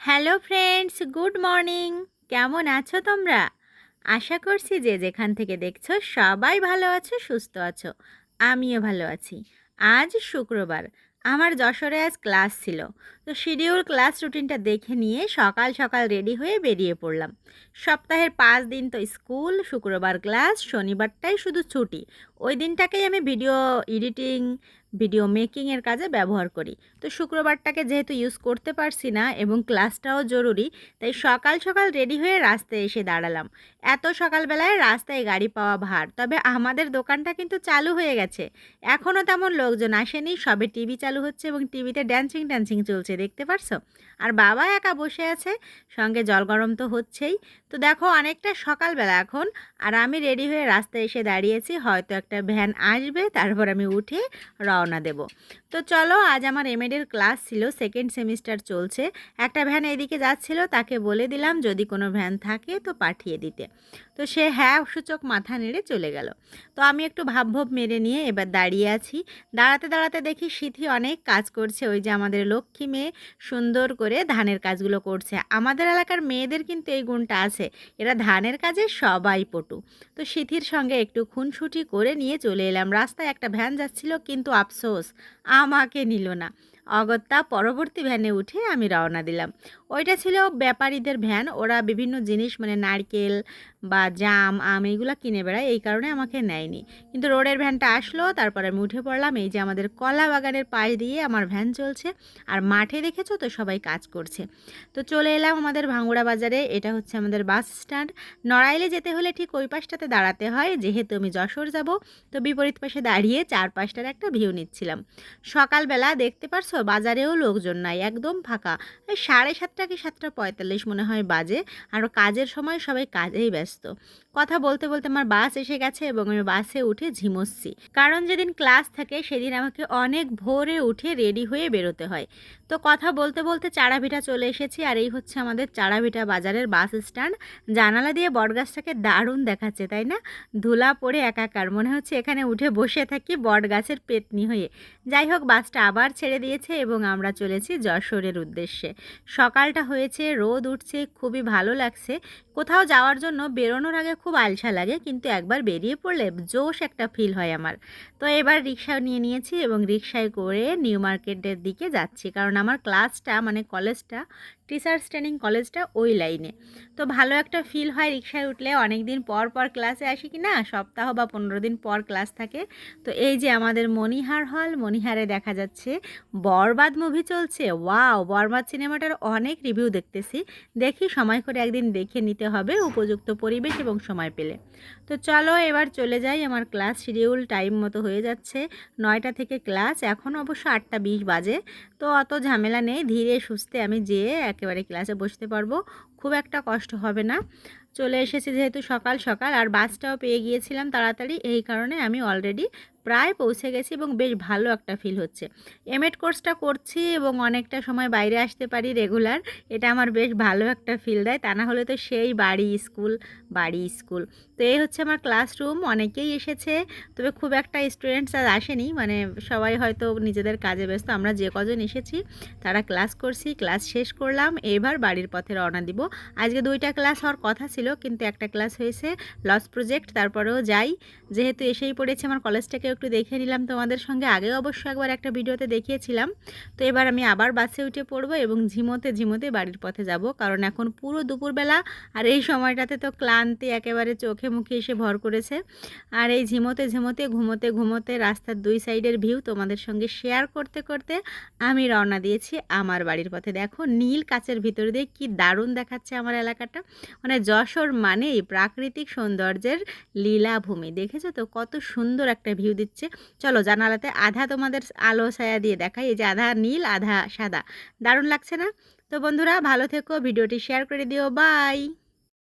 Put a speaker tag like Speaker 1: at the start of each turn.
Speaker 1: Hello friends, good morning. কেমন আছো তোমরা? আশা করছি যে যেখান থেকে দেখছ সবাই ভালো আছো, সুস্থ আছো। আমিও ভালো আছি। আজ শুক্রবার। আমার যশোরে আজ ক্লাস ছিল। তো শিডিউল ক্লাস রুটিনটা দেখে নিয়ে সকাল সকাল রেডি হয়ে বেরিয়ে পড়লাম। সপ্তাহের পাঁচ দিন তো স্কুল, শুক্রবার ক্লাস, শনিবারটাই শুধু ছুটি। ওই দিনটাকেই আমি ভিডিও এডিটিং ভিডিও মেকিংয়ের কাজে ব্যবহার করি। তো শুক্রবারটাকে যেহেতু ইউজ করতে পারছি না এবং ক্লাসটাও জরুরি, তাই সকাল সকাল রেডি হয়ে রাস্তায় এসে দাঁড়ালাম। এত সকালবেলায় রাস্তায় গাড়ি পাওয়া ভার, তবে আমাদের দোকানটা কিন্তু চালু হয়ে গেছে। এখনও তেমন লোকজন আসেনি, সবে টিভি চালু হচ্ছে এবং টিভিতে ড্যান্সিং ড্যান্সিং চলছে, দেখতে পারছ? আর বাবা একা বসে আছে, সঙ্গে জল গরম তো হচ্ছেই। তো দেখো অনেকটা সকালবেলা এখন, আর আমি রেডি হয়ে রাস্তায় এসে দাঁড়িয়েছি, হয়তো একটা ভ্যান আসবে, তারপর আমি উঠে রওনা দেব। তো চলো, আজ আমার এমএডের ক্লাস ছিল সেকেন্ড সেমিস্টার চলছে। একটা ভ্যান এদিকে যাচ্ছিল, তাকে বলে দিলাম, যদি কোনো ভ্যান থাকে তো পাঠিয়ে দিতে। তো সে হ্যাঁ সূচক মাথা নেড়ে চলে গেল। তো আমি একটু ভাব ভাব মেরে নিয়ে এবার দাঁড়িয়ে আছি। দাঁড়াতে দাঁড়াতে দেখি সিথি অনেক কাজ করছে। ওই যে আমাদের লক্ষ্মী মেয়ে সুন্দর করে ধানের কাজগুলো করছে। আমাদের এলাকার মেয়েদের কিন্তু এই গুণটা আছে। এরা ধানের কাজে সবাই পটু। তো সিথির সঙ্গে একটু খুনসুটি করে নিয়ে চলে এলাম। রাস্তায় একটা ভ্যান যাচ্ছিল কিন্তু আফসোস, আমাকে নিল না। অগত্যা পরবর্তী ভ্যানে উঠে আমি রওনা দিলাম। ওইটা ছিল ব্যাপারীদের ভ্যান ওরা বিভিন্ন জিনিস মানে নারকেল বা জাম, আম এইগুলো কিনে বেড়ায়। এই কারণে আমাকে নেয়নি। কিন্তু রোডের ভ্যানটা আসলো, তারপর আমি উঠে পড়লাম। এই যে আমাদের কলা বাগানের পাশ দিয়ে আমার ভ্যান চলছে। আর মাঠে দেখেছ তো সবাই কাজ করছে। তো চলে এলাম আমাদের ভাঙ্গুড়া বাজারে। এটা হচ্ছে আমাদের বাস স্ট্যান্ড। নড়াইলে যেতে হলে ঠিক ওই পাশটাতে দাঁড়াতে হয়। যেহেতু আমি যশোর যাব, তো বিপরীত পাশে দাঁড়িয়ে চার পাশটার একটা ভিউ নিচ্ছিলাম। সকালবেলা দেখতে পারছ? বাজারেও লোকজন নাই, একদম ফাঁকা। সাড়ে সাতটা কি সাতটা পঁয়তাল্লিশ মনে হয় বাজে, আর কাজের সময় সবাই কাজেই ব্যস্ত। কথা বলতে বলতে আমার বাস এসে গেছে এবং আমি বাসে উঠে ঝিমোচ্ছি। কারণ যেদিন ক্লাস থাকে সেদিন আমাকে অনেক ভোরে উঠে রেডি হয়ে বেরোতে হয়। তো কথা বলতে বলতে চাড়াভিটা চলে এসেছি, আর এই হচ্ছে আমাদের চাড়াভিটা বাজারের বাস স্ট্যান্ড। জানালা দিয়ে বটগাছটাকে দারুণ দেখাচ্ছে, তাই না? ধুলা পড়ে একাকার, মনে হচ্ছে এখানে উঠে বসে থাকি বটগাছের পেতনি হয়ে। যাই হোক, বাসটা আবার ছেড়ে দিয়েছে। এবং আমরা চলেছি যশোরের উদ্দেশ্যে। সকালটা হয়েছে, রোদ উঠছে, খুবই ভালো লাগছে। কোথাও যাওয়ার জন্য বেরোনোর আগে খুব আলসা লাগে, কিন্তু একবার বেরিয়ে পড়লে জোশ একটা ফিল হয় আমার। তো এবার রিক্সা নিয়ে নিয়েছি এবং রিক্সায় করে নিউ মার্কেটের দিকে যাচ্ছি, কারণ আমার ক্লাসটা মানে কলেজটা টিচার্স ট্রেনিং কলেজটা ওই লাইনে তো ভালো একটা ফিল হয় রিক্সায় উঠলে অনেক দিন পর পর ক্লাসে আসি কি না, সপ্তাহ বা পনেরো দিন পর ক্লাস থাকে। তো এই যে আমাদের মণিহার হল মণিহারে দেখা যাচ্ছে বরবাদ মুভি চলছে। ওয়াও বরবাদ সিনেমাটার অনেক রিভিউ দেখতেছি। দেখি সময় করে একদিন দেখে নিতে হবে উপযুক্ত পরিবেশ এবং সময় পেলে। তো চলো এবার চলে যাই। আমার ক্লাস শিডিউল টাইম মতো হয়ে যাচ্ছে। নয়টা থেকে ক্লাস এখন অবশ্য আটটা বিশ বাজে। তো অত ঝামেলা নেই। ধীরে সুস্থে আমি যেয়ে একেবারে ক্লাসে বসতে পারব। খুব একটা কষ্ট হবে না। চলে এসেছি যেহেতু সকাল সকাল, আর বাসটাও পেয়ে গিয়েছিলাম তাড়াতাড়ি। এই কারণে আমি অলরেডি প্রায় পৌঁছে গেছি এবং বেশ ভালো একটা ফিল হচ্ছে। এমএড কোর্সটা করছি এবং অনেকটা সময় বাইরে আসতে পারি রেগুলার এটা আমার বেশ ভালো একটা ফিল দেয়। তা না হলে তো সেই বাড়ি স্কুল বাড়ি স্কুল তো এই হচ্ছে আমার ক্লাসরুম অনেকেই এসেছে, তবে খুব একটা স্টুডেন্টস আর আসেনি। মানে সবাই হয়তো নিজেদের কাজে ব্যস্ত, আমরা যে কজন এসেছি, তারা ক্লাস করছি ক্লাস শেষ করলাম, এবার বাড়ির পথে রওনা দিব। আজকে দুইটা ক্লাস হওয়ার কথা ছিল, কিন্তু একটা ক্লাস হয়েছে লস প্রজেক্ট তারপরেও যাই। যেহেতু এসেই পড়েছে, আমার কলেজটাকে একটু দেখে নিলাম তোমাদের সঙ্গে। আগেও অবশ্য একবার একটা ভিডিওতে দেখিয়েছিলাম। তো এবার আমি আবার বাসে উঠে পড়ব এবং ঝিমোতে ঝিমোতে বাড়ির পথে যাব। কারণ এখন পুরো দুপুরবেলা আর এই সময়টাতে তো ক্লান্তি একেবারে চোখে মুখে এসে ভর করেছে। আর এই ঝিমোতে ঝিমোতে, ঘুমোতে ঘুমোতে রাস্তার দুই সাইডের ভিউ তোমাদের সঙ্গে শেয়ার করতে করতে আমি রওনা দিয়েছি আমার বাড়ির পথে। দেখো নীল কাচের ভিতর দিয়ে কি দারুণ দেখাচ্ছে আমার এলাকাটা। মানে যশোর মানেই প্রাকৃতিক সৌন্দর্যের লীলাভূমি। দেখেছ তো? কত সুন্দর একটা ভিউ দিচ্ছে। চলো জানালাতে আধা তোমাদের আলো ছায়া দিয়ে দেখাই। এই যে আধা নীল, আধা সাদা। দারুণ লাগছে না? তো বন্ধুরা, ভালো থেকো। ভিডিওটি শেয়ার করে দিও। বাই!